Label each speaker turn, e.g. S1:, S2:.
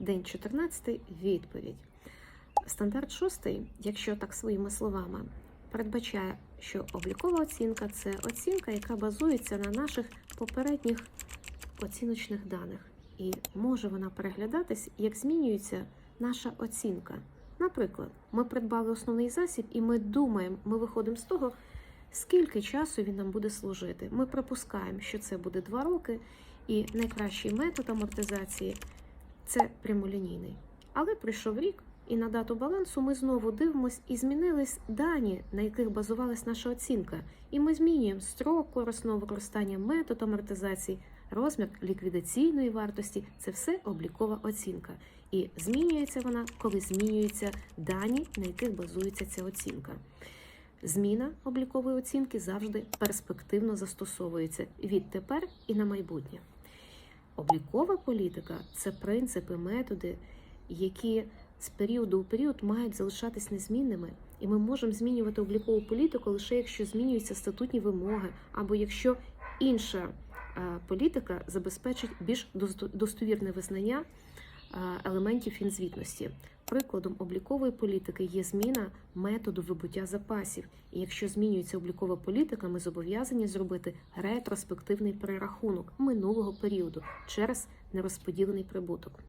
S1: День 14. Відповідь. Стандарт 6, якщо так своїми словами, передбачає, що облікова оцінка це оцінка, яка базується на наших попередніх оціночних даних. І може вона переглядатись, як змінюється наша оцінка. Наприклад, ми придбали основний засіб, і ми думаємо, ми виходимо з того, скільки часу він нам буде служити. Ми припускаємо, що це буде 2 роки, і найкращий метод амортизації це прямолінійний. Але прийшов рік, і на дату балансу ми знову дивимось і змінились дані, на яких базувалась наша оцінка. І ми змінюємо строк корисного використання, метод амортизації, розмір ліквідаційної вартості це все облікова оцінка. І змінюється вона, коли змінюються дані, на яких базується ця оцінка. Зміна облікової оцінки завжди перспективно застосовується відтепер і на майбутнє. Облікова політика це принципи, методи, які з періоду у період мають залишатись незмінними, і ми можемо змінювати облікову політику лише якщо змінюються статутні вимоги, або якщо інша е, політика забезпечить більш досто- достовірне визнання елементів фінзвітності. Прикладом облікової політики є зміна методу вибуття запасів. І якщо змінюється облікова політика, ми зобов'язані зробити ретроспективний перерахунок минулого періоду через нерозподілений прибуток.